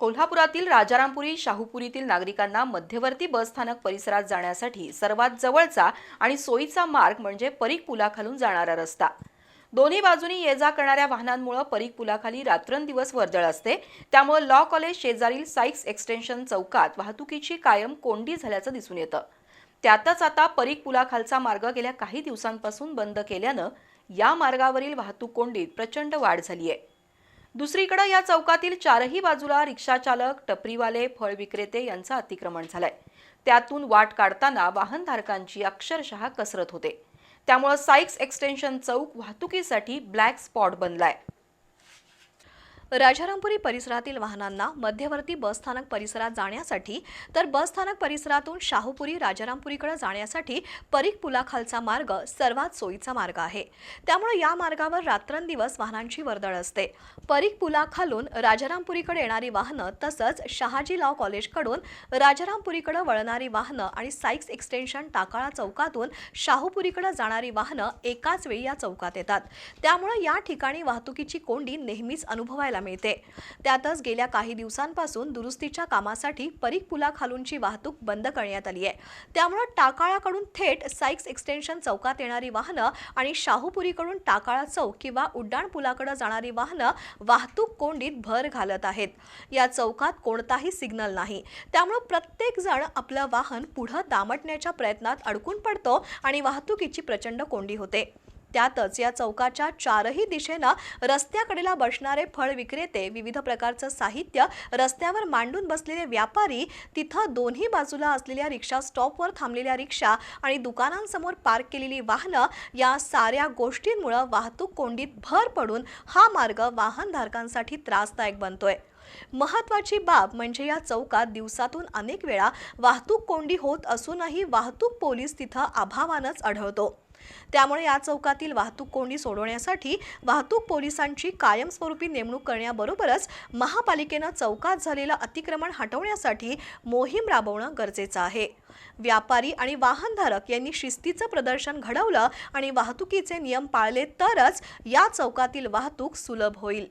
कोल्हापुरातील राजारामपुरी शाहूपुरीतील नागरिकांना मध्यवर्ती बसस्थानक परिसरात जाण्यासाठी सर्वात जवळचा आणि सोयीचा मार्ग म्हणजे परीख पुलाखालून जाणारा रस्ता. दोन्ही बाजूनी ये जा करणाऱ्या वाहनांमुळे परीख पुलाखाली रात्रंदिवस वर्दळ असते. त्यामुळे लॉ कॉलेज शेजारील साईक्स एक्सटेन्शन चौकात वाहतुकीची कायम कोंडी झाल्याचं दिसून येतं. त्यातच आता परीख पुलाखालचा मार्ग गेल्या काही दिवसांपासून बंद केल्यानं या मार्गावरील वाहतूक कोंडीत प्रचंड वाढ झाली आहे दुसरीकडे या चौकातील चारही बाजूला रिक्षाचालक टपरीवाले फळ विक्रेते यांचं अतिक्रमण झालंय. त्यातून वाट काढताना वाहनधारकांची अक्षरशः कसरत होते. त्यामुळे साईक्स एक्सटेन्शन चौक वाहतुकीसाठी ब्लॅक स्पॉट बनलाय. राजारामपुरी परिसरातील वाहनांना मध्यवर्ती बसस्थानक परिसरात जाण्यासाठी तर बसस्थानक परिसरातून शाहूपुरी राजारामपुरीकडे जाण्यासाठी परीख पुलाखालचा मार्ग सर्वात सोयीचा मार्ग आहे. त्यामुळे या मार्गावर रात्रंदिवस वाहनांची वर्दळ असते. परीख पुलाखालून राजारामपुरीकडे येणारी वाहनं तसंच शहाजी लाव कॉलेजकडून राजारामपुरीकडे वळणारी वाहनं आणि साईक्स एक्सटेन्शन टाकाळा चौकातून शाहूपुरीकडे जाणारी वाहनं एकाच वेळी या चौकात येतात. त्यामुळे या ठिकाणी वाहतुकीची कोंडी नेहमीच अनुभवायला मिळते. त्यातच गेल्या काही दिवसांपासून दुरुस्तीच्या कामासाठी परीख पुलाखालूनची वाहतूक बंद करण्यात आली आहे. त्यामुळे टाकाळाकडून थेट साईक्स एक्सटेन्शन चौकात येणारी वाहनं आणि शाहूपुरीकडून टाकाळा चौक किंवा उड्डाण पुलाकडे जाणारी वाहनं वाहतूक कोंडीत भर घालत आहेत. या चौकात कोणताही सिग्नल नाही. त्यामुळे प्रत्येक जण आपलं वाहन पुढं दामटण्याच्या प्रयत्नात अडकून पडतो आणि वाहतुकीची प्रचंड कोंडी होते. त्यातच या चौकाच्या चारही दिशेनं रस्त्याकडेला बसणारे फळ विक्रेते विविध प्रकारचं साहित्य रस्त्यावर मांडून बसलेले व्यापारी तिथं दोन्ही बाजूला असलेल्या रिक्षा स्टॉपवर थांबलेल्या रिक्षा आणि दुकानांसमोर पार्क केलेली वाहनं या साऱ्या गोष्टींमुळं वाहतूक कोंडीत भर पडून हा मार्ग वाहनधारकांसाठी त्रासदायक बनतोय. महत्वाची बाब म्हणजे या चौकात दिवसातून अनेक वेळा वाहतूक कोंडी होत असूनही वाहतूक पोलीस तिथं अभावानच आढळतो. त्यामुळे या चौकातील वाहतूक कोंडी सोडवण्यासाठी वाहतूक पोलिसांची कायमस्वरूपी नेमणूक करण्याबरोबरच महापालिकेनं चौकात झालेलं अतिक्रमण हटवण्यासाठी मोहीम राबवणं गरजेचं आहे. व्यापारी आणि वाहनधारक यांनी शिस्तीचं प्रदर्शन घडवलं आणि वाहतुकीचे नियम पाळले तरच या चौकातील वाहतूक सुलभ होईल.